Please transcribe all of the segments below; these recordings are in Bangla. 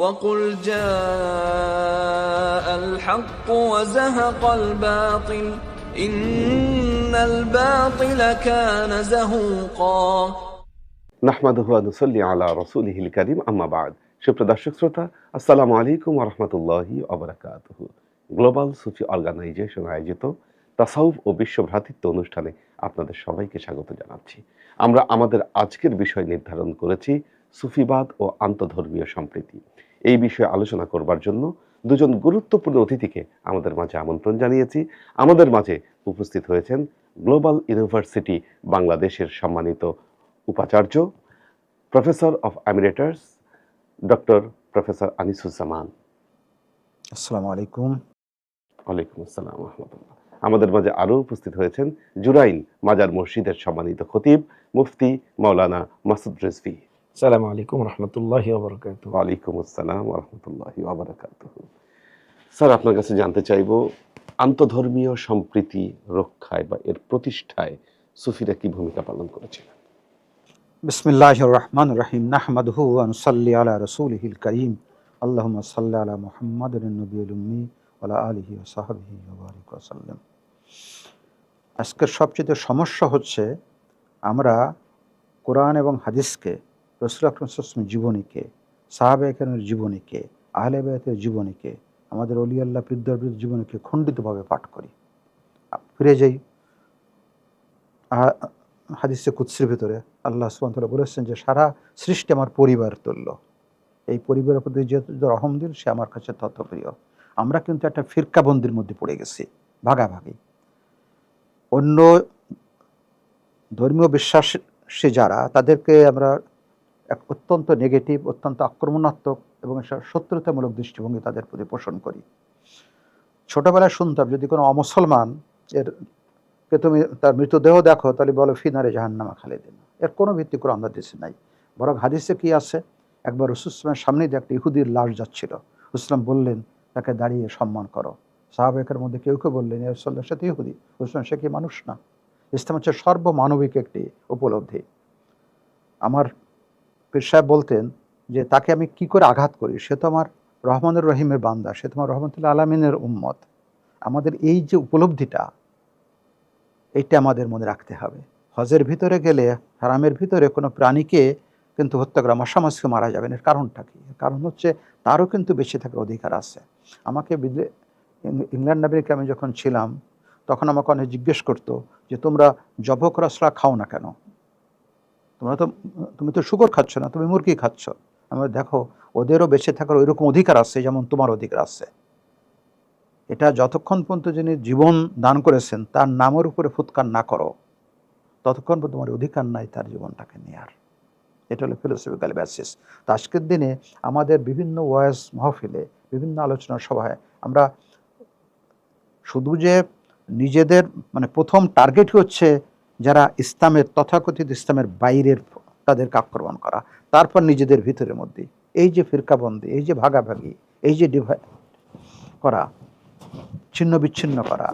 وقل جاء الحق وزهق الباطل إن الباطل كان زهوقا নাহমাদুহু নুসল্লি আলা রসুলিহিল করিম আম্মা বাদ সুপ্রিয় দর্শক শ্রোতা আসসালামু আলাইকুম রহমতুল্লাহি অবরাকাতুহু গ্লোবাল সুফি অর্গানাইজেশন আয়োজিত তাসাউফ ও বিশ্ব ভ্রাতৃত্ব অনুষ্ঠানে আপনাদের সবাইকে স্বাগত জানাচ্ছি আমরা আমাদের আজকের বিষয় নির্ধারণ করেছি সুফিবাদ ও আন্তধর্মীয় সম্প্রীতি এই বিষয়ে আলোচনা করবার জন্য দুজন গুরুত্বপূর্ণ অতিথিকে আমাদের মাঝে আমন্ত্রণ জানিয়েছি। আমাদের মাঝে উপস্থিত হয়েছেন গ্লোবাল ইউনিভার্সিটি বাংলাদেশের সম্মানিত উপাচার্য professor of emeritus doctor professor Anisuzzaman. আসসালামু আলাইকুম। ওয়ালাইকুম আসসালাম রহমতুল্লাহ। আমাদের মাঝে আরও উপস্থিত হয়েছেন জুরাইন মাজার মসজিদের সম্মানিত খতিব মুফতি মাওলানা মাসুদ রেজভি। সালাম আলাইকুম রহমতুল্লাহ বরকাত ওয়ালাইকুম আসসালাম রহমতুল্লাহ স্যার আপনার কাছে জানতে চাইব আন্তধর্মীয় সম্প্রীতি রক্ষায় বা এর প্রতিষ্ঠায় সুফিরা কি ভূমিকা পালন করেছিলেন বিসমিল্লাহ রহমান রহিম। নাহমাদহু আনসাল্লি আলা রসুলহিল করিম। আল্লাহুম্মা সাল্লি আলা মুহাম্মদ নবীল উম্মি আলিহি ওয়া সাহবিহি ওয়া বারিক আজকের সবচেয়ে সমস্যা হচ্ছে আমরা কোরআন এবং হাদিসকে রসুল আকরম সাল্লামের জীবনীকে, সাহাবে এখানের জীবনীকে, আহলে বেয়াতের জীবনীকে, আমাদের অলি আল্লাহ বৃদ্ধের জীবনীকে খণ্ডিতভাবে পাঠ করি। ফিরে যাই হাদিসে কুৎসির ভিতরে। আল্লাহ সুবহানাহু বলেছেন যে, সারা সৃষ্টি আমার পরিবার তুল্য। এই পরিবারের প্রতি যে রহম দিল, সে আমার কাছে তত প্রিয়। আমরা কিন্তু একটা ফিরকাবন্দির মধ্যে পড়ে গেছি, ভাগাভাগি। অন্য ধর্মীয় বিশ্বাসী যারা, তাদেরকে আমরা এক অত্যন্ত নেগেটিভ অত্যন্ত আক্রমণাত্মক এবং শত্রুতামূলক দৃষ্টিভঙ্গি তাদের প্রতি পোষণ করি। ছোটবেলায় শুনতাম, যদি কোনো অমুসলমান এর কে তুমি তার মৃতদেহ দেখো, তাহলে বলো ফিনারে জাহান্নামা খালিদিন। এর কোনো ভিত্তি করে আমরা দেশে নাই। বরং হাদিসে কি আছে? একবার রসুসলামের সামনে দিয়ে একটা ইহুদির লাশ যাচ্ছিল। রসুলাম বললেন, তাকে দাঁড়িয়ে সম্মান করো। সাহাবেকের মধ্যে কেউ কেউ বললেন রসল্লার সাথে ইহুদি। রসুলাম সে কি মানুষ না? ইসলাম হচ্ছে সর্বমানবিক একটি উপলব্ধি। আমার পীর সাহেব বলতেন যে, তাকে আমি কি করে আঘাত করি? সে তো আমার রহমানুর রহিমের বান্দা, সে তোমার রহমতুল্লাহ আলমিনের উম্মত। আমাদের এই যে উপলব্ধিটা, এইটা আমাদের মনে রাখতে হবে। হজের ভিতরে গেলে হারামের ভিতরে কোনো প্রাণীকে কিন্তু হত্যা করা মশামাসকে মারা যাবে না। এর কারণটা কি? কারণ হচ্ছে তারও কিন্তু বেঁচে থাকার অধিকার আছে। আমাকে ইংল্যান্ড আমেরিকা আমি যখন ছিলাম, তখন আমাকে অনেক জিজ্ঞেস করতো যে, তোমরা জবক রসরা খাও না কেন? তোমরা তো, তুমি তো শুকর খাচ্ছ না, তুমি মুরগি খাচ্ছ। আমরা দেখো, ওদেরও বেঁচে থাকার ওইরকম অধিকার আছে যেমন তোমার অধিকার আছে। এটা যতক্ষণ পর্যন্ত যিনি জীবন দান করেছেন, তার নামের উপরে ফুৎকার না করো। ততক্ষণ পর্যন্ত তোমার অধিকার নাই তার জীবনটাকে নেওয়ার এটা হলো ফিলোসফিক্যাল ব্যাসিস তো আজকের দিনে আমাদের বিভিন্ন ওয়াইস মহফিলে, বিভিন্ন আলোচনা সভায় আমরা শুধু যে নিজেদের মানে প্রথম টার্গেট হচ্ছে যারা ইসলামের তথাকথিত ইসলামের বাইরের তাদেরকে আক্রমণ করা, তারপর নিজেদের ভিতরের মধ্যে এই যে ফিরকাবন্দি, এই যে ভাগাভাগি, এই যে ডিভাই করা, ছিন্ন বিচ্ছিন্ন করা,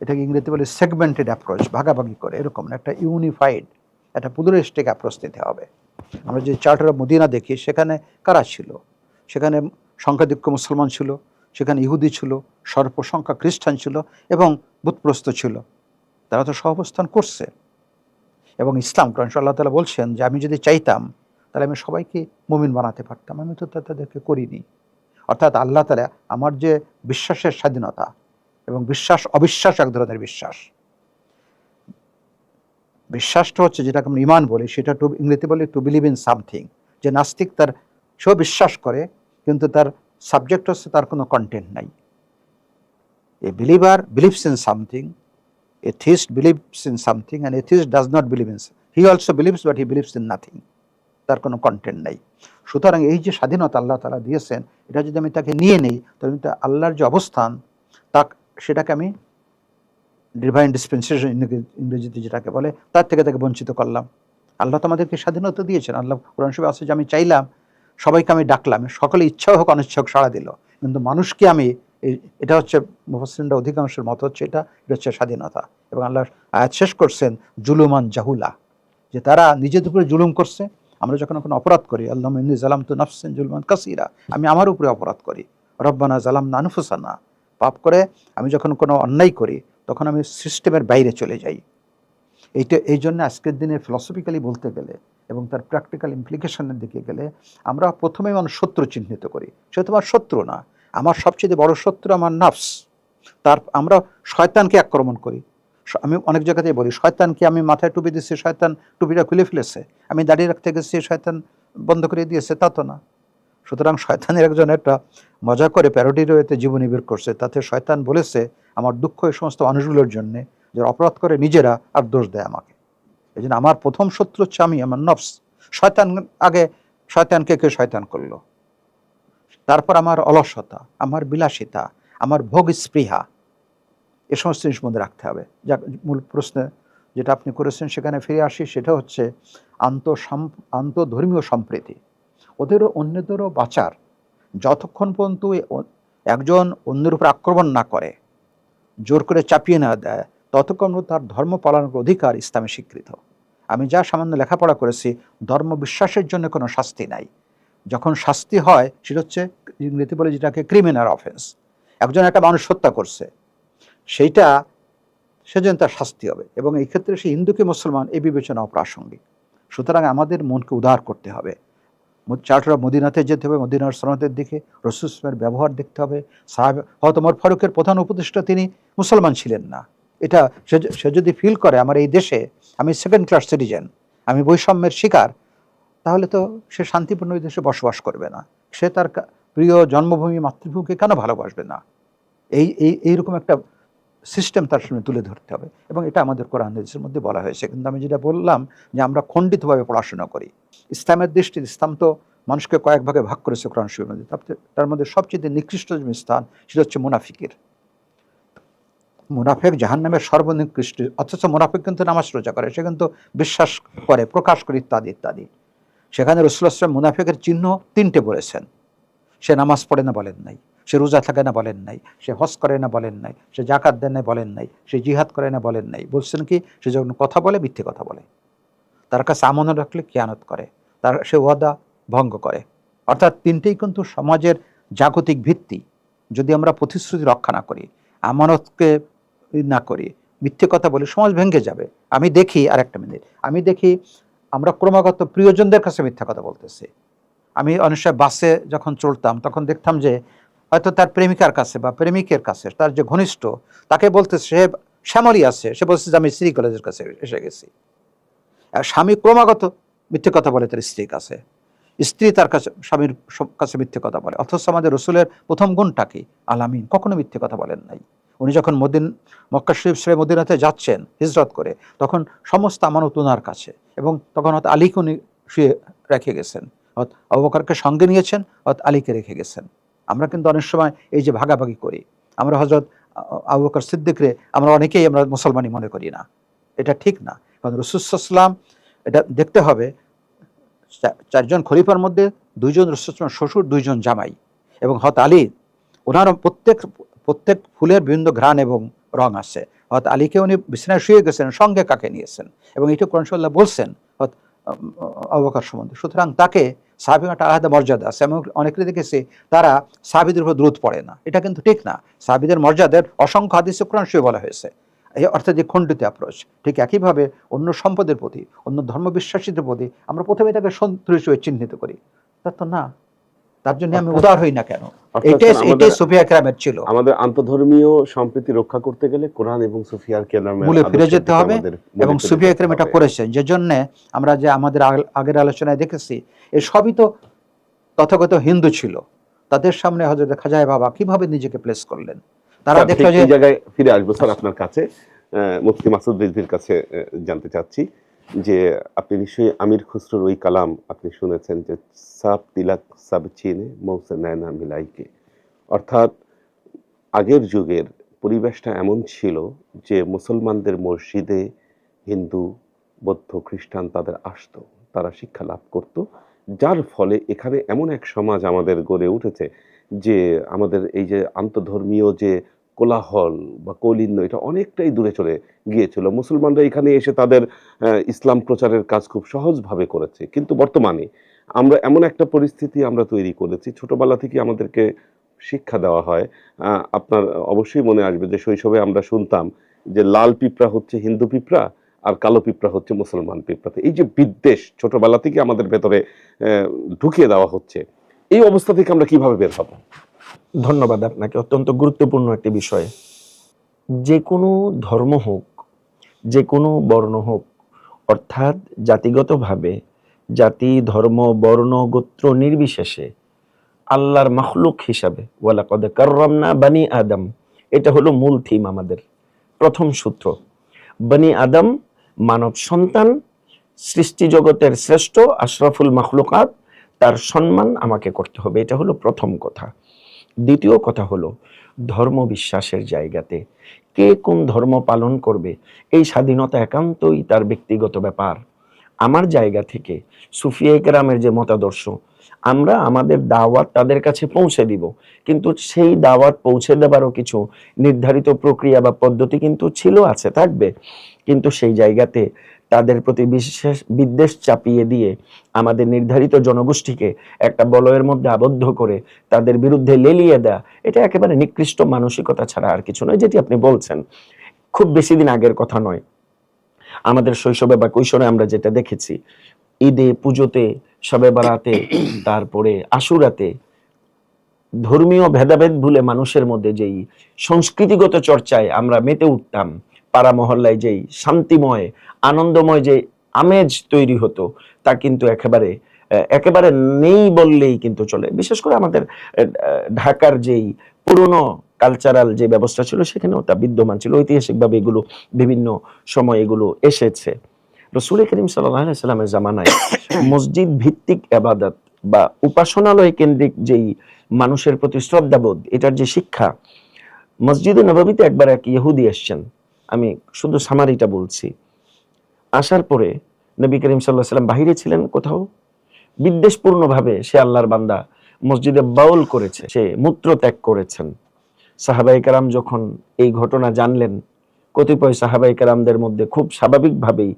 এটাকে ইংরেজিতে বলে সেগমেন্টেড অ্যাপ্রোচ ভাগাভাগি করে, এরকম একটা ইউনিফাইড একটা পুদুরিস্টিক অ্যাপ্রোচ নিতে হবে। আমরা যে চার্টার অফ মদিনা দেখি, সেখানে কারা ছিল? সেখানে সংখ্যাধিক্য মুসলমান ছিল, সেখানে ইহুদি ছিল স্বল্প সংখ্যা খ্রিস্টান ছিল এবং বুতপ্রস্ত ছিল। তারা তো সহাবস্থান করছে। এবং ইসলাম কোরআন আল্লাহ তালা বলছেন যে আমি যদি চাইতাম, তাহলে আমি সবাইকে মুমিন বানাতে পারতাম। আমি তো তা, তাদেরকে করিনি। অর্থাৎ আল্লাহ তালা আমার যে বিশ্বাসের স্বাধীনতা এবং বিশ্বাস, অবিশ্বাস এক ধরনের বিশ্বাস। বিশ্বাসটা হচ্ছে যেটাকে আমরা ইমান বলি, সেটা টু, ইংরেজিতে বলি টু বিলিভ ইন সামথিং যে নাস্তিক তার সেও বিশ্বাস করে, কিন্তু তার সাবজেক্ট হচ্ছে তার কোনো কন্টেন্ট নাই। A believer believes in something believes in something and a theist does not believe in he also believes but he believes in nothing তার কোনো কন্টেন্ট নাই। সুতরাং এই যে স্বাধীনতা আল্লাহ তালা দিয়েছেন, এটা যদি আমি তাকে নিয়ে নেই, তাহলে কিন্তু আল্লাহর যে অবস্থান তা সেটাকে আমি ডিভাইন ডিসপেন্সেশন ইংরেজিতে যেটাকে বলে, তার থেকে তাকে বঞ্চিত করলাম। আল্লাহ তো আমাদেরকে স্বাধীনতা দিয়েছেন। আল্লাহ কোরআন শরীফে আছে যে আমি চাইলাম, সবাইকে আমি ডাকলাম, সকলে ইচ্ছা হোক, অনিচ্ছা হোক সাড়া দিল। কিন্তু মানুষকে আমি এটা হচ্ছে মুফাসিনরা অধিকাংশের মত হচ্ছে এটা এটা হচ্ছে স্বাধীনতা। এবং আল্লাহ আয়াত শেষ করছেন, জুলুমান জাহুলা, যে তারা নিজেদের উপরে জুলুম করছে, আমরা যখন কোনো অপরাধ করি আল্লাহ ইন্দি জালাম তু নাফসেন জুলমান কাসিরা, আমি আমার উপরে অপরাধ করি। রব্বানা জালাম নানুফুসানা পাপ করে আমি যখন কোনো অন্যায় করি, তখন আমি সিস্টেমের বাইরে চলে যাই। এইটা, এই জন্য আজকের দিনে ফিলসফিক্যালি বলতে গেলে এবং তার প্র্যাকটিক্যাল ইমপ্লিকেশনের দিকে গেলে, আমরা প্রথমে মানুষ শত্রু চিহ্নিত করি। সে তোমার শত্রু না। আমার সবচেয়ে বড় শত্রু আমার নাফস। তার, আমরা শয়তানকে আক্রমণ করি। আমি অনেক জায়গাতেই বলি, শয়তানকে আমি মাথায় টুপি দিচ্ছি শয়তান টুপিটা খুলে ফেলেছে। আমি দাঁড়িয়ে রাখতে গেছি, শয়তান বন্ধ করে দিয়েছে, তা তো না। সুতরাং শয়তানের একজন একটা মজা করে প্যারোডি রয়েতে জীবনী বের করছে। তাতে শয়তান বলেছে, আমার দুঃখ এই সমস্ত মানুষগুলোর জন্যে যে অপরাধ করে নিজেরা আর দোষ দেয় আমাকে। এই জন্য আমার প্রথম শত্রু হচ্ছে আমি, আমার নফস। শয়তান আগে, শয়তানকে কে শয়তান করল? তারপর আমার অলসতা, আমার বিলাসিতা, আমার ভোগ স্পৃহা এ সমস্ত জিনিস মধ্যে রাখতে হবে। যা মূল প্রশ্নে যেটা আপনি করেছেন, সেখানে ফিরে আসি, সেটা হচ্ছে আন্ত আন্তধর্মীয় সম্প্রীতি। ওদেরও অন্যদেরও বাঁচার। যতক্ষণ পর্যন্ত একজন অন্যের উপর আক্রমণ না করে, জোর করে চাপিয়ে না দেয়, ততক্ষণ তার ধর্ম পালনের অধিকার ইসলামে স্বীকৃত। আমি যা সামান্য লেখাপড়া করেছি, ধর্ম বিশ্বাসের জন্য কোনো শাস্তি নাই। যখন শাস্তি হয়, সেটা হচ্ছে ইংরেজি বলে যেটাকে ক্রিমিনাল অফেন্স একজন একটা মানুষ হত্যা করছে, সেইটা সেজন্য তার শাস্তি হবে। এবং এই ক্ষেত্রে সে হিন্দুকে মুসলমান, এই বিবেচনা অপ্রাসঙ্গিক সুতরাং আমাদের মনকে উদার করতে হবে। চার্টার মদিনাতে যেতে হবে, মদিনার সনতের দিকে রসুসমের ব্যবহার দেখতে হবে। সাহেব হয়তো ওমর ফারুকের প্রধান উপদেষ্টা তিনি মুসলমান ছিলেন না। এটা সে যদি ফিল করে, আমার এই দেশে আমি সেকেন্ড ক্লাস সিটিজেন আমি বৈষম্যের শিকার তাহলে তো সে শান্তিপূর্ণ দেশে বসবাস করবে না। সে তার প্রিয় জন্মভূমি, মাতৃভূমিকে কেন ভালোবাসবে না? এই এই, এইরকম একটা সিস্টেম তার সামনে তুলে ধরতে হবে এবং এটা আমাদের কোরআন হাদিসের মধ্যে বলা হয়েছে। কিন্তু আমি যেটা বললাম যে আমরা খণ্ডিতভাবে পড়াশোনা করি। ইসলামের দৃষ্টিতে ইসলাম তো মানুষকে কয়েক ভাগে ভাগ করেছে কোরআন শরীফের মধ্যে তার- মধ্যে সবচেয়ে নিকৃষ্ট যে স্থান সেটা হচ্ছে মুনাফিকের। মুনাফেক জাহান্নামের সর্বনিকৃষ্ট অথচ মুনাফিক কিন্তু নামাজ রোজা করে, সে কিন্তু বিশ্বাস করে, প্রকাশ করে ইত্যাদি ইত্যাদি। সেখানে রসুলাম মুনাফিকের চিহ্ন তিনটে বলেছেন। সে নামাজ পড়ে না বলেন নাই, সে রোজা থাকে না বলেন নাই, সে হজ করে না বলেন নাই, সে জাকাত দেন না বলেন নাই, সে জিহাদ করে না বলেন নাই। বলছেন কি, সে যখন কথা বলে, মিথ্যে কথা বলে। তার কাছে আমানত রাখলে কিয়ানত করে, তার সে ওয়াদা ভঙ্গ করে। অর্থাৎ তিনটেই কিন্তু সমাজের জাগতিক ভিত্তি। যদি আমরা প্রতিশ্রুতি রক্ষা না করি, আমানতকে না করি, মিথ্যে কথা বলি সমাজ ভেঙে যাবে। আমি দেখি আর একটা মিনিট, আমি দেখি আমরা ক্রমাগত প্রিয়জনদের কাছে মিথ্যা কথা বলতেছি। আমি অনেক সময় বাসে যখন চলতাম, তখন দেখতাম যে হয়তো তার প্রেমিকার কাছে বা প্রেমিকের কাছে, তার যে ঘনিষ্ঠ, তাকে বলতে সে শ্যামলি আছে। সে বলছে যে, আমি স্ত্রী কলেজের কাছে এসে গেছি। আর স্বামী ক্রমাগত মিথ্যে কথা বলে তার স্ত্রীর কাছে। স্ত্রী তার কাছে, স্বামীর সব- কাছে মিথ্যে কথা বলে। অথচ আমাদের রসুলের প্রথম গুণটা কি? আলামিন। কখনো মিথ্যে কথা বলেন নাই। উনি যখন মদিন মক্কা শরীফ সাহেব মদিনাতে যাচ্ছেন, হিজরত করে, তখন সমস্ত আমানত ওনার কাছে এবং তখন হয়তো আলীকে উনি শুয়ে রেখে গেছেন। অর্থাৎ আবু বকরকে সঙ্গে নিয়েছেন, অর্থাৎ আলীকে রেখে গেছেন। আমরা কিন্তু অনেক সময় এই যে ভাগাভাগি করি। আমরা হজরত আবু সিদ্দিকরে আমরা অনেকেই আমরা মুসলমানই মনে করি না। এটা ঠিক না। কারণ রসুলাম এটা দেখতে হবে চারজন খলিফার মধ্যে দুইজন রসুলাম শ্বশুর, দুইজন জামাই এবং হত আলী ওনার প্রত্যেক প্রত্যেক ফুলের বিভিন্ন ঘ্রাণ এবং রং আছে অর্থাৎ আলীকে উনি বিছানায় শুয়ে গেছেন, সঙ্গে কাকে নিয়েছেন? এবং এটা কোরআনসাল্লাহ বলছেন অবকার সম্বন্ধে, সুতরাং তাকে সাহাবির একটা আলাদা মর্যাদা আছে। আমি অনেকে দেখেছি, তারা সাহাবিদের উপর দ্রুত পড়ে না। এটা কিন্তু ঠিক না। সাহাবিদের মর্যাদার অসংখ্য হাদিসে কোরআন শুয়ে বলা হয়েছে। এই অর্থাৎ যে খণ্ডিত অ্যাপ্রোচ ঠিক একইভাবে অন্য সম্পদের প্রতি, অন্য ধর্মবিশ্বাসীদের প্রতি আমরা প্রথমে তাকে শত্রু হিসেবে চিহ্নিত করি। তা তো না। তার জন্য আমি উদার হই না কেন? অর্থাৎ এটাই এটাই সুফিয়া কেরামের ছিল। আমাদের আন্তধর্মীয় সম্প্রীতি রক্ষা করতে গেলে কোরআন এবং কেরামের মূলে ফিরে যেতে হবে এবং সুফিয়া যেতে একরাম এটা করেছেন। যে জন্যে আমরা যে আমাদের আগের আলোচনায় দেখেছি এ সবই তো তথাগত হিন্দু ছিল। তাদের সামনে হজরত খাজায় বাবা কীভাবে নিজেকে প্লেস করলেন? তারা দেখল যে জায়গায় ফিরে আসব। স্যার আপনার কাছে মুফতি মাসুদ রিজভির কাছে জানতে চাচ্ছি। যে আপনি নিশ্চয়ই আমির খুসরোর ওই কালাম আপনি শুনেছেন যে সাব তিলাক সাব চিনে মৌসে নয়না মিলাইকে অর্থাৎ আগের যুগের পরিবেশটা এমন ছিল যে মুসলমানদের মসজিদে হিন্দু, বৌদ্ধ, খ্রিস্টান তাদের আসতো, তারা শিক্ষা লাভ করত, যার ফলে এখানে এমন এক সমাজ আমাদের গড়ে উঠেছে যে আমাদের এই যে আন্তধর্মীয় যে কোলাহল বা কৌলিন্য এটা অনেকটাই দূরে চলে গিয়েছিল। মুসলমানরা এখানে এসে তাদের ইসলাম প্রচারের কাজ খুব সহজভাবে করেছে। কিন্তু বর্তমানে আমরা এমন একটা পরিস্থিতি আমরা তৈরি করেছি, ছোটবেলা থেকে আমাদেরকে শিক্ষা দেওয়া হয়। আপনার অবশ্যই মনে আসবে যে শৈশবে আমরা শুনতাম যে লাল পিঁপড়া হচ্ছে হিন্দু পিঁপড়া আর কালো পিঁপড়া হচ্ছে মুসলমান পিঁপড়াতে এই যে বিদ্বেষ ছোটবেলা থেকে আমাদের ভেতরে ঢুকিয়ে দেওয়া হচ্ছে, এই অবস্থা থেকে আমরা কীভাবে বের হব? ধন্যবাদ আপনাকে। অত্যন্ত গুরুত্বপূর্ণ একটি বিষয়। যে কোনো ধর্ম হোক, যে কোনো বর্ণ হোক, অর্থাৎ জাতিগতভাবে জাতি, ধর্ম, বর্ণ, গোত্র নির্বিশেষে আল্লাহর মখলুক হিসাবে ওয়ালাকদ কাররামনা বানি আদম, এটা হলো মূল থিম আমাদের। প্রথম সূত্র, বানি আদম মানব সন্তান, সৃষ্টি জগতের শ্রেষ্ঠ আশরাফুল মখলুকাত, তার সম্মান আমাকে করতে হবে। এটা হলো প্রথম কথা। দ্বিতীয় কথা হলো, ধর্ম বিশ্বাসের জায়গাতে কে কোন ধর্ম পালন করবে, এই স্বাধীনতা একান্তই তার ব্যক্তিগত ব্যাপার। আমার জায়গা থেকে সুফিয়া কেরামের যে মতাদর্শ, আমরা আমাদের দাওয়াত তাদের কাছে পৌঁছে দিব, কিন্তু সেই দাওয়াত পৌঁছে দেবারও কিছু নির্ধারিত প্রক্রিয়া বা পদ্ধতি কিন্তু ছিল, আছে, থাকবে। কিন্তু সেই জায়গাতে তাদের প্রতি বিশেষ বিদ্বেষ চাপিয়ে দিয়ে আমাদের নির্ধারিত জনগোষ্ঠীকে একটা বলয়ের মধ্যে আবদ্ধ করে তাদের বিরুদ্ধে লেলিয়ে দেয়া, এটা একেবারে নিকৃষ্ট মানসিকতা ছাড়া আর কিছু নয়, যেটি আপনি বলছেন। খুব বেশি দিন আগের কথা নয়। আমাদের শৈশবে বা কৈশোরে আমরা যেটা দেখেছি, ঈদে, পুজোতে সবে বারাতে, তারপরে আশুরাতে ধর্মীয় ভেদাভেদ ভুলে মানুষের মধ্যে যেই সংস্কৃতিগত চর্চায় আমরা মেতে উঠতাম পাড়া মহল্লায় যেই শান্তিময়, আনন্দময় যে আমেজ তৈরি হতো, তা কিন্তু একেবারে একেবারে নেই বললেই কিন্তু চলে। বিশেষ করে আমাদের ঢাকার যেই পুরনো কালচারাল যে ব্যবস্থা ছিল, সেখানেও তা বিদ্যমান ছিল। ঐতিহাসিকভাবে এগুলো বিভিন্ন সময় এগুলো এসেছে। রসুল করিম সাল্লামের জামানায় মসজিদ ভিত্তিক আবাদত বা উপাসনালয় কেন্দ্রিক যেই মানুষের প্রতি শ্রদ্ধাবোধ, এটার যে শিক্ষা, মসজিদে নবাবিতে একবার এক ইহুদি এসছেন। আমি শুধু সামারিটা বলছি। আসার পরে নবী করিম সাল্লাহ সাল্লাম বাহিরে ছিলেন কোথাও? বিদ্বেষপূর্ণভাবে সে আল্লাহর বান্দা মসজিদে বাউল করেছে, সে মূত্র ত্যাগ করেছেন। সাহাবাই কারাম যখন এই ঘটনা জানলেন, কতিপয় সাহাবাই কারামদের মধ্যে খুব স্বাভাবিকভাবেই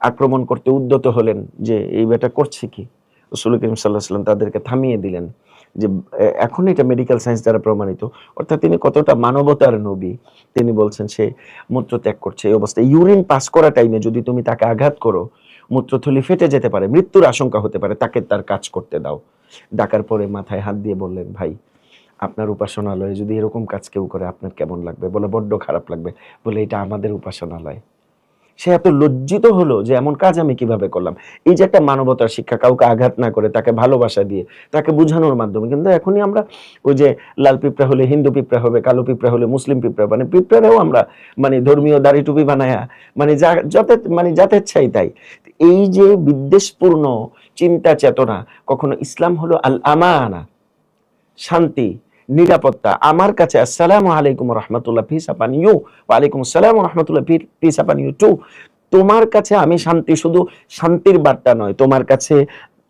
আক্রমণ করতে উদ্যত হলেন যে, এই বেটা করছে কি? রসুল করিম সাল্লাহ সাল্লাম তাদেরকে থামিয়ে দিলেন। যে এখন এটা মেডিকেল সায়েন্স দ্বারা প্রমাণিত। অর্থাৎ তিনি কতটা মানবতার নবী, তিনি বলছেন সে মূত্র ত্যাগ করছে। এই অবস্থায় ইউরিন পাস করা টাইমে যদি তুমি তাকে আঘাত করো, মূত্রথলি ফেটে যেতে পারে, মৃত্যুর আশঙ্কা হতে পারে, তাকে তার কাজ করতে দাও। ডাকার পরে মাথায় হাত দিয়ে বললেন, ভাই, আপনার উপাসনালয়ে যদি এরকম কাজ কেউ করে, আপনার কেমন লাগবে? বলে, বড্ড খারাপ লাগবে। বলে, এটা আমাদের উপাসনালয়। সে এত লজ্জিত হলো যে এমন কাজ আমি কীভাবে করলাম? এই যে একটা মানবতার শিক্ষা, কাউকে আঘাত না করে, তাকে ভালোবাসা দিয়ে, তাকে বোঝানোর মাধ্যমে। কিন্তু এখনই আমরা ওই যে লাল পিঁপড়া হলে হিন্দু পিঁপড়া হবে, কালো পিঁপড়া হলে মুসলিম পিঁপড়া মানে পিঁপড়ারেও আমরা মানে ধর্মীয় দাড়ি টুপি বানায়া মানে যা, যাতে মানে যাতে চাই তাই। এই যে বিদ্বেষপূর্ণ চিন্তা চেতনা, কখনো ইসলাম হলো আল আমানা শান্তি নিরাপত্তা। আমার কাছে আসসালামু আলাইকুম রহমতুল্লাহ পিস আপান ইউ ওয়ালাইকুম আসসালাম রহমতুল্লাহ পিস আপান ইউ টু তোমার কাছে আমি শান্তি, শুধু শান্তির বার্তা নয়। তোমার কাছে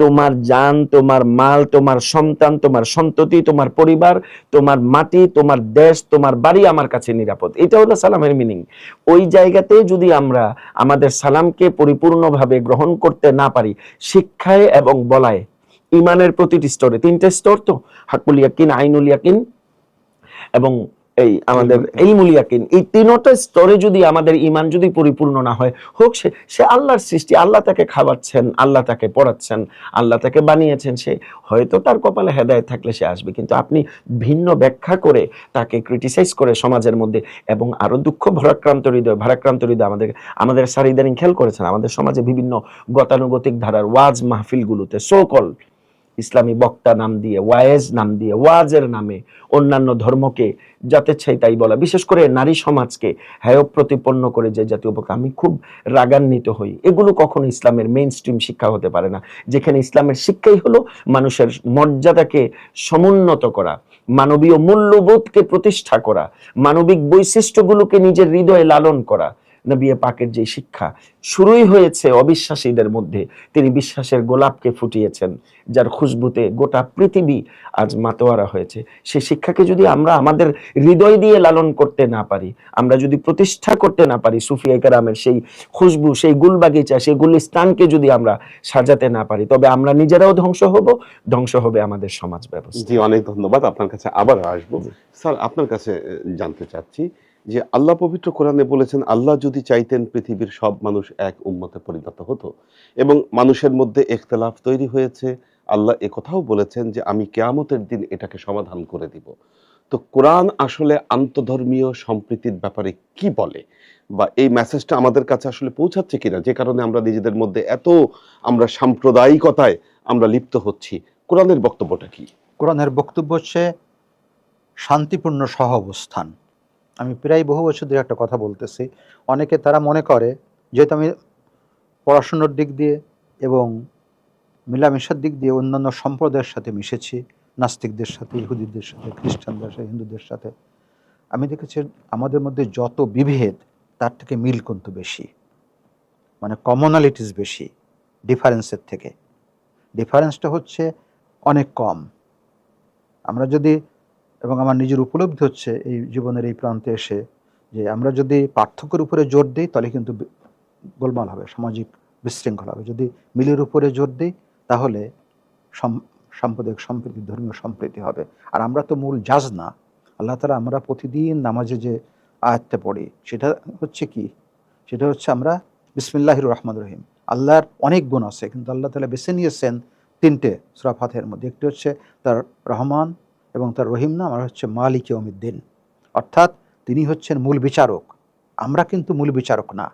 তোমার জান, তোমার মাল, তোমার সন্তান, তোমার সন্ততি, তোমার পরিবার, তোমার মাটি, তোমার দেশ, তোমার বাড়ি আমার কাছে নিরাপদ। এটা হলো সালামের মিনিং ওই জায়গাতে যদি আমরা আমাদের সালামকে পরিপূর্ণভাবে গ্রহণ করতে না পারি, শিক্ষায় এবং বলায় ইমানের প্রতিটি স্তরে তিনটে স্তর তো হাকুল ইয়াকিন আইনুল ইয়াকিন এবং এই আমাদের ইলমুল ইয়াকিন। এই তিনটা স্তরে যদি আমাদের ইমান যদি পরিপূর্ণ না হয় হোক সে সে আল্লাহর সৃষ্টি আল্লাহ তাকে খাওয়াচ্ছেন আল্লাহ তাকে পড়াচ্ছেন আল্লাহ তাকে বানিয়েছেন সে হয়তো তার কপালে হেদায়েত থাকলে সে আসবে। কিন্তু আপনি ভিন্ন ব্যাখ্যা করে তাকে ক্রিটিসাইজ করে সমাজের মধ্যে এবং আরও দুঃখ ভরাক্রান্ত হৃদয় ভারাক্রান্ত হৃদয় আমাদের আমাদের স্যার ইদানিং খেয়াল করেছেন আমাদের সমাজে বিভিন্ন গতানুগতিক ধারার ওয়াজ মাহফিলগুলোতে সোকল ইসলামী বক্তা নাম দিয়ে, ওয়ায়েজ নাম দিয়ে, ওয়াজের নামে অন্যান্য ধর্মকে যাতে চাই তাই বলা। বিশেষ করে নারী সমাজকে হেয় প্রতিপন্ন করে যে জাতীয় বক্তা আমি খুব রাগান্বিত হই। এগুলো কখনো ইসলামের মেইন স্ট্রিম শিক্ষা হতে পারে না। যেখানে ইসলামের শিক্ষাই হলো মানুষের মর্যাদাকে সমুন্নত করা, মানবীয় মূল্যবোধকে প্রতিষ্ঠা করা, মানবিক বৈশিষ্ট্যগুলোকে নিজের হৃদয়ে লালন করা। নবী পাকের যে শিক্ষা শুরুই হয়েছে অবিশ্বাসীদের মধ্যে। তিনি বিশ্বাসের গোলাপকে ফুটিয়েছেন যার খুশবুতে গোটা পৃথিবী আজ মাতোয়ারা হয়েছে। সেই শিক্ষাকে যদি আমরা আমাদের হৃদয় দিয়ে লালন করতে না পারি আমরা যদি প্রতিষ্ঠা করতে না পারি সুফিয়া কেরামের সেই খুশবু সেই গুলবাগিচা সেই গুলিস্তানকে যদি আমরা সাজাতে না পারি তবে আমরা নিজেরাও ধ্বংস হব ধ্বংস হবে আমাদের সমাজ ব্যবস্থা। জি অনেক ধন্যবাদ। আপনার কাছে আবার আসব। স্যার আপনার কাছে জানতে চাচ্ছি যে আল্লাহ পবিত্র কোরআনে বলেছেন, আল্লাহ যদি চাইতেন পৃথিবীর সব মানুষ এক উম্মতে পরিণত হতো এবং মানুষের মধ্যে ইখতলাফ তৈরি হয়েছে, আল্লাহ একথাও বলেছেন যে, আমি কেয়ামতের দিন এটাকে সমাধান করে দিব। তো কোরআন আসলে আন্তধর্মীয় সম্প্রীতির ব্যাপারে কি বলে? বা এই মেসেজটা আমাদের কাছে আসলে পৌঁছাচ্ছে কিনা? যে কারণে আমরা নিজেদের মধ্যে এত আমরা সাম্প্রদায়িকতায় আমরা লিপ্ত হচ্ছি। কোরআনের বক্তব্যটা কি? কোরআনের বক্তব্য হচ্ছে শান্তিপূর্ণ সহ অবস্থান আমি প্রায় বহু বছর ধরে একটা কথা বলতেছি। অনেকে তারা মনে করে যেহেতু আমি পড়াশুনোর দিক দিয়ে এবং মিলামেশার দিক দিয়ে অন্যান্য সম্প্রদায়ের সাথে মিশেছি, নাস্তিকদের সাথে, ইহুদিদের সাথে, খ্রিস্টানদের সাথে, হিন্দুদের সাথে, আমি দেখেছি আমাদের মধ্যে যত বিভেদ, তার থেকে মিল কিন্তু বেশি। মানে কমনালিটিস বেশি ডিফারেন্সের থেকে। ডিফারেন্সটা হচ্ছে অনেক কম। আমরা যদি এবং আমার নিজের উপলব্ধি হচ্ছে এই জীবনের এই প্রান্তে এসে যে আমরা যদি পার্থক্যের উপরে জোর দিই, তাহলে কিন্তু গোলমাল হবে, সামাজিক বিশৃঙ্খলা হবে। যদি মিলের উপরে জোর দিই, তাহলে সাম্প্রদায়িক সম্প্রীতি, ধর্মীয় সম্প্রীতি হবে। আর আমরা তো মূল জাজ না। আল্লাহ তালা আমরা প্রতিদিন নামাজে যে আয়াতটা পড়ি, সেটা হচ্ছে কি? সেটা হচ্ছে আমরা বিসমিল্লাহির রহমান রহিম। আল্লাহর অনেক গুণ আছে, কিন্তু আল্লাহ তালা বেছে নিয়েছেন তিনটে সুরাফাতের মধ্যে। একটি হচ্ছে তার রহমান এবং তার রহিম নাম আর হচ্ছে মালিক অমিদ্দিন অর্থাৎ তিনি হচ্ছেন মূল বিচারক। আমরা কিন্তু মূল বিচারক না।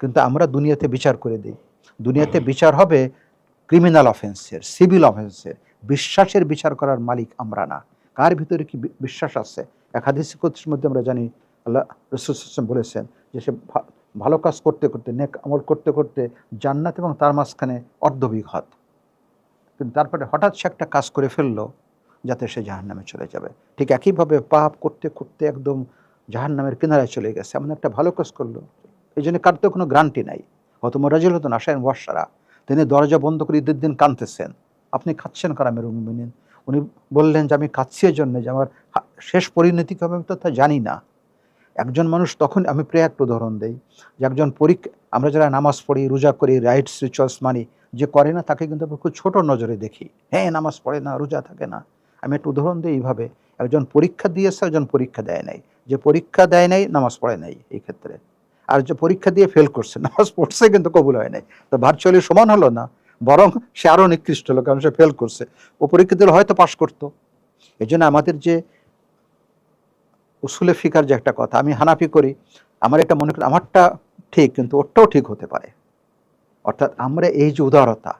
কিন্তু আমরা দুনিয়াতে বিচার করে দিই। দুনিয়াতে বিচার হবে ক্রিমিনাল অফেন্সের সিভিল অফেন্সের বিশ্বাসের বিচার করার মালিক আমরা না। কার ভিতরে কি বিশ্বাস আছে? কোত্রের মধ্যে আমরা জানি আল্লাহ রসুল বলেছেন যে সে ভালো কাজ করতে করতে নেক আমল করতে করতে জান্নাত এবং তার মাঝখানে অর্ধবিঘাত। কিন্তু তারপরে হঠাৎ সে একটা কাজ করে ফেলল। যাতে সে জাহান নামে চলে যাবে। ঠিক একইভাবে পাপ করতে করতে একদম জাহান নামের কিনারায় চলে গেছে। এমন একটা ভালো কাজ করল। এই জন্য কার তো কোনো গ্রান্টি নাই। হয়তো মরাজিল হতো আসায়ন বর্ষারা তিনি দরজা বন্ধ করে ঈদের দিন কাঁদতেছেন। আপনি খাচ্ছেন কারামের অনুমিনিন উনি বললেন যে, আমি কাঁদছি জন্য যে, আমার শেষ পরিণতি কবে আমি তো তা জানি না। একজন মানুষ তখন, আমি প্রায় একটা উদাহরণ দিই। যে একজন পরীক্ষা আমরা যারা নামাজ পড়ি, রোজা করি রাইটস রিচুয়ালস মানি, যে করে না, তাকে কিন্তু আমরা খুব ছোট নজরে দেখি। হ্যাঁ নামাজ পড়ে না, রোজা থাকে না। আমি একটা উদাহরণ দিই এইভাবে। একজন পরীক্ষা দিয়েছে, একজন পরীক্ষা দেয় নাই। যে পরীক্ষা দেয় নাই, নামাজ পড়ে নাই এই ক্ষেত্রে। আর যে পরীক্ষা দিয়ে ফেল করছে, নামাজ পড়ছে কিন্তু কবুল হয় নাই। তো ভার্চুয়ালি সমান হলো না, বরং সে আরও নিকৃষ্ট হলো, কারণ সে ফেল করছে। ও পরীক্ষা দিলে হয়তো পাশ করতো। এই জন্য আমাদের যে উসুলে ফিকার যে একটা কথা, আমি হানাফি করি, আমার এটা মনে করি, আমারটা ঠিক, কিন্তু ওরটাও ঠিক হতে পারে। অর্থাৎ আমরা এই যে উদারতা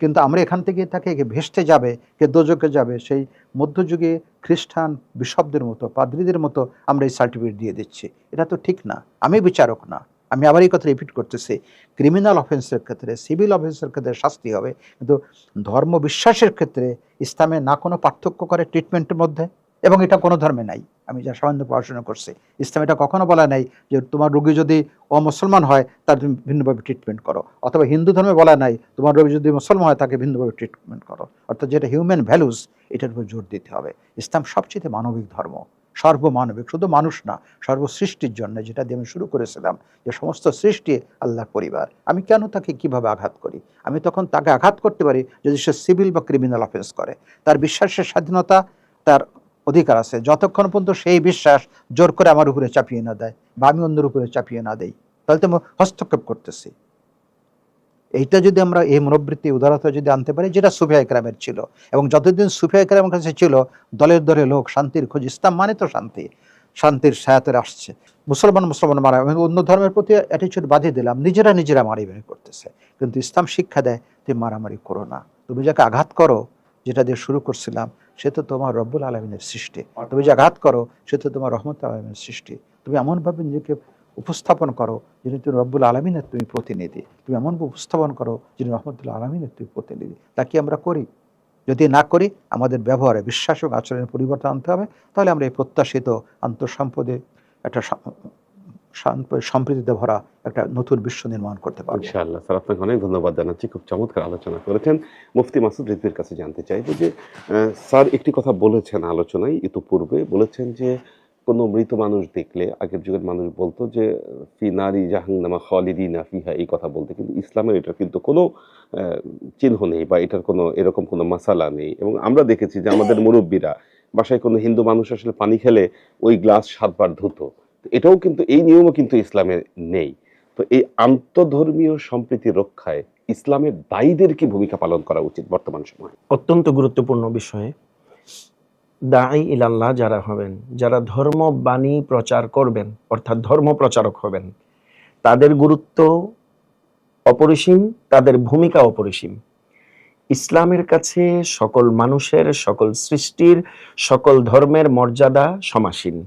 কিন্তু আমরা এখান থেকে তাকে ভেস্তে যাবে, কে দোজকে যাবে, সেই মধ্যযুগে খ্রিস্টান বিশপদের মতো, পাদ্রীদের মতো আমরা এই সার্টিফিকেট দিয়ে দিচ্ছি। এটা তো ঠিক না। আমি বিচারক না। আমি আবার এই কথা রিপিট করতেছি। ক্রিমিনাল অফেন্সের ক্ষেত্রে সিভিল অফেন্সের ক্ষেত্রে শাস্তি হবে। কিন্তু ধর্ম বিশ্বাসের ক্ষেত্রে ইসলামে না কোনো পার্থক্য করে ট্রিটমেন্টের মধ্যে? এবং এটা কোনো ধর্মে নাই। আমি যা সামান্য পড়াশোনা করছি। ইসলাম এটা কখনো বলা নাই যে তোমার রোগী যদি অমুসলমান হয়, তার তুমি ভিন্নভাবে ট্রিটমেন্ট করো। অথবা হিন্দু ধর্মে বলা নাই, তোমার রোগী যদি মুসলমান হয়, তাকে ভিন্নভাবে ট্রিটমেন্ট করো। অর্থাৎ যেটা হিউম্যান ভ্যালুস এটার উপর জোর দিতে হবে। ইসলাম সবচেয়ে মানবিক ধর্ম। সর্বমানবিক, শুধু মানুষ না, সর্বসৃষ্টির জন্য যেটা দিয়ে আমি শুরু করেছিলাম, যে সমস্ত সৃষ্টি আল্লাহর পরিবার। আমি কেন তাকে কীভাবে আঘাত করি? আমি তখন তাকে আঘাত করতে পারি যদি সে সিভিল বা ক্রিমিনাল অফেন্স করে। তার বিশ্বাসের স্বাধীনতা, তার অধিকার আছে। যতক্ষণ পর্যন্ত সেই বিশ্বাস জোর করে আমার উপরে চাপিয়ে না দেয় বা আমি অন্যের উপরে চাপিয়ে না দেই, তাহলে তো হস্তক্ষেপ করতেছি। এইটা যদি আমরা এই মনোবৃত্তি উদারতা যদি আনতে পারি, যেটা সুফিয়া একরামের ছিল, এবং যতদিন সুফিয়া একরামের কাছে ছিল, দলের দলে লোক, শান্তির খোঁজ, ইসলাম মানে তো শান্তি, শান্তির সায়াতের আসছে। মুসলমান মুসলমান মারা অন্য ধর্মের প্রতি অ্যাটিচিউড বাঁধিয়ে দিলাম, নিজেরা নিজেরা মারামারি করতেছে। কিন্তু ইসলাম শিক্ষা দেয়, তুমি মারামারি করো না। তুমি যাকে আঘাত করো যেটা দিয়ে শুরু করছিলাম সে তো তোমার রব্বুল আলমিনের সৃষ্টি। তুমি যে আঘাত করো সে তো তোমার রহমত আলমিনের সৃষ্টি। তুমি এমনভাবে নিজেকে উপস্থাপন করো যিনি তুমি রব্বুল আলমিনের তুমি প্রতিনিধি। তুমি এমনভাবে উপস্থাপন করো যিনি রহমতুল্লাহ আলমিনের তুমি প্রতিনিধি। তা কি আমরা করি? যদি না করি আমাদের ব্যবহারে বিশ্বাস এবং আচরণের পরিবর্তন আনতে হবে। তাহলে আমরা এই প্রত্যাশিত আন্তঃসম্পদে একটা সম্প্রীতিতে ভরা একটা নতুন বিশ্ব নির্মাণ করতে পারব। ইনশাআল্লাহ, স্যার, আপনাকে অনেক ধন্যবাদ জানাচ্ছি। খুব চমৎকার আলোচনা করেছেন। মুফতি মাসুদ রিজভির কাছে জানতে চাইব যে স্যার একটি কথা বলেছেন আলোচনায় ইতিপূর্বে। বলেছেন যে, কোনো মৃত মানুষ দেখলে, আগের যুগের মানুষ বলতো যে, ফি নারী জাহান্নামা খালিদিনা ফিহা, এই কথা বলতে। কিন্তু ইসলামের এটা কিন্তু কোনো চিহ্ন নেই বা এটার কোনো, এরকম কোনো মশালা নেই। এবং আমরা দেখেছি যে আমাদের মুরব্বীরা, বাসায় কোনো হিন্দু মানুষ আসলে পানি খেলে ওই গ্লাস সাতবার ধুতো। এটাও কিন্তু, এই নিয়মও কিন্তু ইসলামে নেই। তো এই আন্তধর্মীয় সম্প্রীতি রক্ষায় ইসলামের দায়ীদের কি ভূমিকা পালন করা উচিত বর্তমান সময়ে? অত্যন্ত গুরুত্বপূর্ণ বিষয়ে। দাই ইলাল্লাহ যারা হবেন, যারা ধর্ম বাণী প্রচার করবেন, অর্থাৎ ধর্ম প্রচারক হবেন, তাদের গুরুত্ব অপরিসীম, তাদের ভূমিকা অপরিসীম। ইসলামের কাছে সকল মানুষের, সকল সৃষ্টির, সকল ধর্মের মর্যাদা সমাসীন।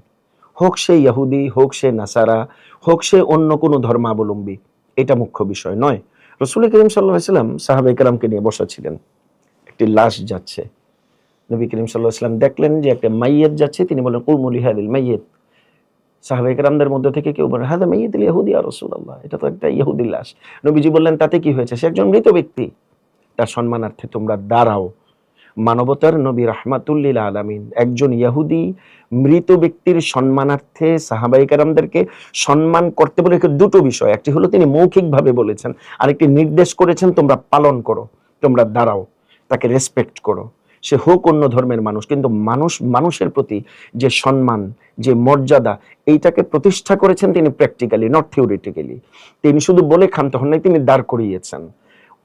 হোক সে ইহুদি, হোক সে নাসারা, হোক সে অন্য কোনো ধর্মাবলম্বী, এটা মুখ্য বিষয় নয়। রসুল করিম সাল্লাহ সাল্লাম সাহাবা ইকরামকে নিয়ে বসা ছিলেন। একটি লাশ যাচ্ছে। নবী করিম সাল্লাহ দেখলেন যে একটা মাইয়েত যাচ্ছে, তিনি বলেন কুমুলি হাদিল মাইয়েত। সাহাবা ইকরামদের মধ্যে থেকে কেউ বলেন হাদা মাইয়েত ইহুদি আর রসুল আল্লাহ এটা তো একটা ইহুদি লাশ। নবীজি বললেন তাতে কি হয়েছে? সে একজন মৃত ব্যক্তি। তার সম্মানার্থে তোমরা দাঁড়াও। মানবতার নবী রাহমাতুল্লিল আলামিন। একজন ইহুদি মৃত ব্যক্তির সম্মানার্থে সাহাবাইকারামদেরকে সম্মান করতে বলে দুটো বিষয়। একটি হলো তিনি মৌখিকভাবে বলেছেন, আরেকটি নির্দেশ করেছেন, তোমরা পালন করো, তোমরা দাঁড়াও, তাকে রেসপেক্ট করো। সে হোক অন্য ধর্মের মানুষ, কিন্তু মানুষ, মানুষের প্রতি যে সম্মান, যে মর্যাদা, এইটাকে প্রতিষ্ঠা করেছেন তিনি প্র্যাকটিক্যালি নট থিওরিটিক্যালি তিনি শুধু বলে ক্ষান্ত হন নাই, তিনি দাঁড় করিয়েছেন।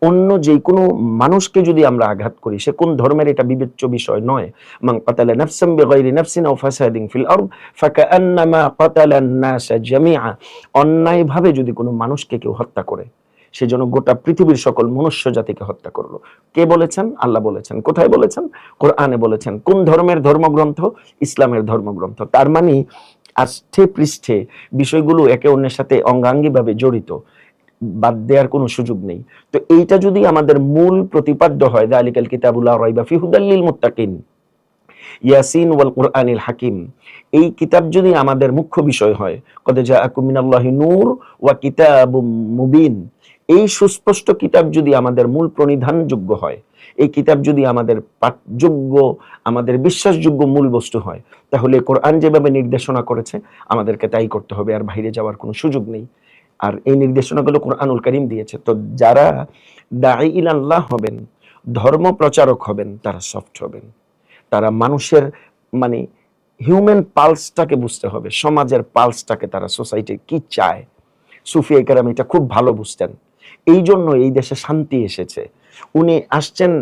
অন্য যে কোনো মানুষকে যদি আমরা আঘাত করি, সে কোন ধর্মের এটা বিবেচ্য বিষয় নয়। মান কাতালা বিগাইরি নাফসিন ফিল কাতালা জামিআ। অন্যায়ভাবে যদি কোনো মানুষকে কেউ হত্যা করে, সে যেন গোটা পৃথিবীর সকল মনুষ্য জাতিকে হত্যা করল। কে বলেছেন? আল্লাহ বলেছেন। কোথায় বলেছেন? কোরআনে বলেছেন। কোন ধর্মের ধর্মগ্রন্থ? ইসলামের ধর্মগ্রন্থ। তার মানে আষ্ঠে পৃষ্ঠে বিষয়গুলো একে অন্যের সাথে অঙ্গাঙ্গিভাবে জড়িত। বাদ দেওয়ার কোনো সুযোগ নেই। তো এইটা যদি আমাদের মূল প্রতিপাদ্য হয় দালিকাল কিতাবুল্লাহ রাইবা ফি হুদাল্লিল মুত্তাকিন, ইয়াসিন ওয়াল কুরআনিল হাকিম, এই কিতাব যদি আমাদের মুখ্য বিষয় হয়, কদ জাআকুম মিনাল্লাহি নূর ওয়া কিতাবুম মুবিন, এই সুস্পষ্ট কিতাব যদি আমাদের মূল প্রণিধানযোগ্য হয়, এই কিতাব যদি আমাদের পাঠযোগ্য, আমাদের বিশ্বাসযোগ্য মূল বস্তু হয়, তাহলে কোরআন যেভাবে নির্দেশনা করেছে, আমাদেরকে তাই করতে হবে, আর বাইরে যাওয়ার কোনো সুযোগ নেই। আর এই নির্দেশনাগুলো কোরআনুল করিম দিয়েছে। তো যারা দাঈ ইলাল্লাহ হবেন, ধর্ম প্রচারক হবেন, তারা সফট হবেন। তারা মানুষের মানে হিউম্যান পালসটাকে বুঝতে হবে, সমাজের পালসটাকে তারা সোসাইটি কি চায়। সুফি একরাম এটা খুব ভালো বুঝতেন। এই জন্য এই দেশে শান্তি এসেছে। উনি আসছেন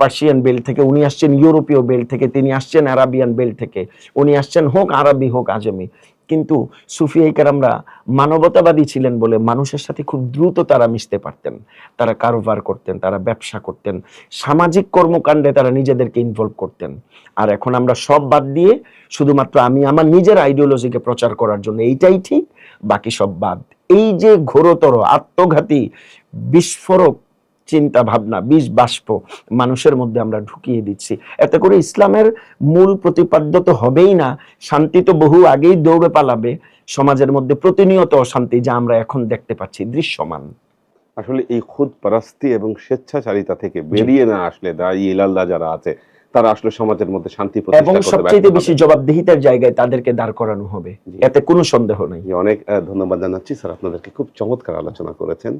পার্সিয়ান বেল থেকে, উনি আসছেন ইউরোপীয় বেল থেকে, তিনি আসছেন আরাবিয়ান বেল থেকে, উনি আসছেন হোক আরবি হোক আজমি। কিন্তু সুফি কারামরা মানবতাবাদী ছিলেন বলে মানুষের সাথে খুব দ্রুত তারা মিশতে পারতেন। তারা কারোবার করতেন, তারা ব্যবসা করতেন, সামাজিক কর্মকাণ্ডে তারা নিজেদেরকে ইনভলভ করতেন। আর এখন আমরা সব বাদ দিয়ে শুধুমাত্র আমি আমার নিজের আইডিওলজিকে প্রচার করার জন্য এইটাই ঠিক, বাকি সব বাদ। এই যে ঘোরতর আত্মঘাতী, বিস্ফোরক চিন্তা ভাবনা বিষ বাষ্প মানুষের মধ্যে আমরা ঢুকিয়ে দিচ্ছি। এতে করে ইসলামের মূল প্রতিপাদ্য তো হবেই না শান্তি তো বহু আগেই দৌড়ে পালাবে সমাজের মধ্যে প্রতিনিয়ত অশান্তি যা আমরা এখন দেখতে পাচ্ছি দৃশ্যমান। আসলে এই খুদ পারাস্তি এবং স্বেচ্ছাচারিতা থেকে বেরিয়ে না আসলে দায়ী ইলাল্লাহ যারা আছে তারা আসলে সমাজের মধ্যে শান্তি এবং সবচেয়ে বেশি। জবাবদিহিতার জায়গায় তাদেরকে দাঁড় করানো হবে। এতে কোনো সন্দেহ নেই। অনেক ধন্যবাদ জানাচ্ছি। স্যার আপনাদেরকে খুব চমৎকার আলোচনা করেছেন।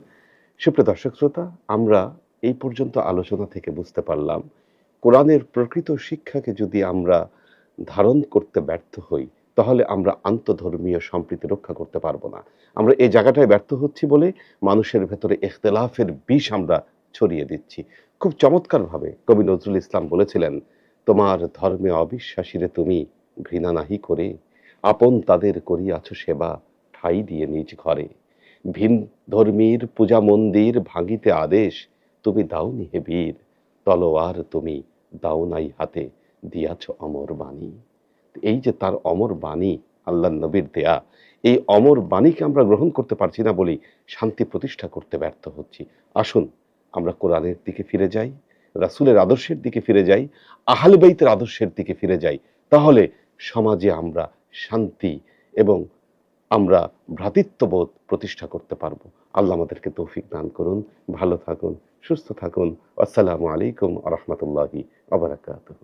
সুপ্রিয় দর্শক শ্রোতা, আমরা এই পর্যন্ত আলোচনা থেকে বুঝতে পারলাম, কোরআনের প্রকৃত শিক্ষাকে যদি আমরা ধারণ করতে ব্যর্থ হই, তাহলে আমরা আন্তধর্মীয় সম্প্রীতি রক্ষা করতে পারব না। আমরা এই জায়গাটায় ব্যর্থ হচ্ছি বলে মানুষের ভেতরে ইখতলাফের বিষ আমরা ছড়িয়ে দিচ্ছি। খুব চমৎকারভাবে কবি নজরুল ইসলাম বলেছিলেন, তোমার ধর্মে অবিশ্বাসীরে তুমি ঘৃণা নাহি করে, আপন তাদের করিয়াছ সেবা ঠাই দিয়ে নিজ ঘরে। ভিন ধর্মীর পূজা মন্দির ভাঙিতে আদেশ, তুমি দাওনি হে বীর। তলোয়ার তুমি দাও নাই হাতে, দিয়াছ অমর বাণী। এই যে তার অমর বাণী আল্লাহ নবীর দেয়া, এই অমর বাণীকে আমরা গ্রহণ করতে পারছি না বলেই শান্তি প্রতিষ্ঠা করতে ব্যর্থ হচ্ছি। আসুন, আমরা কোরআনের দিকে ফিরে যাই, রাসূলের আদর্শের দিকে ফিরে যাই, আহলে বাইতের আদর্শের দিকে ফিরে যাই। তাহলে সমাজে আমরা শান্তি এবং আমরা ভ্রাতৃত্ববোধ প্রতিষ্ঠা করতে পারব। আল্লাহ আমাদেরকে তৌফিক দান করুন। ভালো থাকুন, সুস্থ থাকুন। আসসালামু আলাইকুম আ রহমতুল্লাহি আবরাকাতুহ